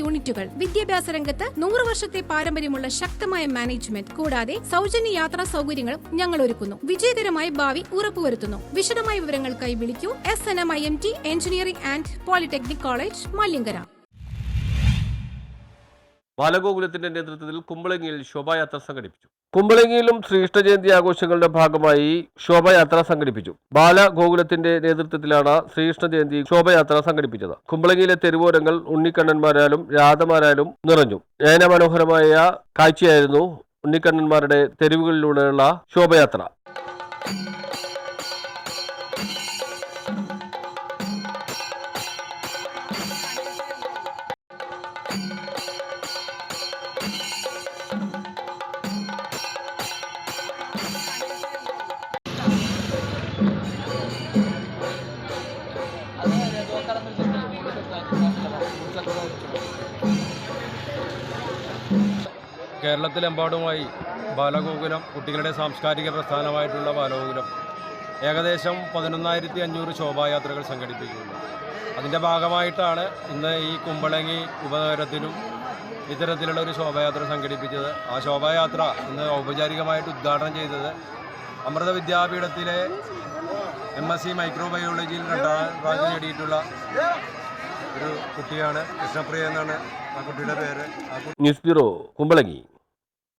യൂണിറ്റുകൾ. വിദ്യാഭ്യാസ രംഗത്ത് നൂറ് വർഷത്തെ പാരമ്പര്യമുള്ള ശക്തമായ മാനേജ്മെന്റ്. കൂടാതെ സൗജന്യ യാത്രാ സൗകര്യങ്ങളും ഞങ്ങൾ ഒരുക്കുന്നു വിജയകരമായ ഭാവി ഉറപ്പുവരുത്തുന്നു. വിശദമായ വിവരങ്ങൾക്കായി വിളിക്കൂ. S N M I M T engineering and polytechnic college Malankara ബാലഗോകുലത്തിന്റെ നേതൃത്വത്തിൽ കുമ്പളങ്ങിയിൽ ശോഭായാത്ര സംഘടിപ്പിച്ചു. കുമ്പളങ്ങിയിലും ശ്രീകൃഷ്ണജയന്തി ആഘോഷങ്ങളുടെ ഭാഗമായി ശോഭായാത്ര സംഘടിപ്പിച്ചു. ബാലഗോകുലത്തിന്റെ നേതൃത്വത്തിലാണ് ശ്രീകൃഷ്ണ ജയന്തി ശോഭയാത്ര സംഘടിപ്പിച്ചത്. കുമ്പളങ്ങിയിലെ തെരുവോരങ്ങൾ ഉണ്ണിക്കണ്ണന്മാരാലും രാധമാരാലും നിറഞ്ഞു. നയനമനോഹരമായ കാഴ്ചയായിരുന്നു ഉണ്ണിക്കണ്ണന്മാരുടെ തെരുവുകളിലൂടെയുള്ള ശോഭയാത്ര. കേരളത്തിലെമ്പാടുമായി ബാലഗോകുലം കുട്ടികളുടെ സാംസ്കാരിക പ്രസ്ഥാനമായിട്ടുള്ള ബാലഗോകുലം ഏകദേശം പതിനൊന്നായിരത്തി അഞ്ഞൂറ് ശോഭായാത്രകൾ സംഘടിപ്പിക്കുന്നു അതിന്റെ ഭാഗമായിട്ടാണ് ഇന്ന് ഈ കുമ്പളങ്ങി ഉപനഗരത്തിലും ഇത്തരത്തിലുള്ള ഒരു ശോഭായാത്ര സംഘടിപ്പിച്ചത്. ആ ശോഭായാത്ര ഇന്ന് ഔപചാരികമായിട്ട് ഉദ്ഘാടനം ചെയ്തത് അമൃത വിദ്യാപീഠത്തിലെ എം എസ് സി മൈക്രോബയോളജിയിൽ രണ്ടാം റാങ്ക് നേടിയിട്ടുള്ള ഒരു കുട്ടിയാണ് കൃഷ്ണപ്രിയ എന്നാണ് ആ കുട്ടിയുടെ പേര്. News bureau Kumbalangi.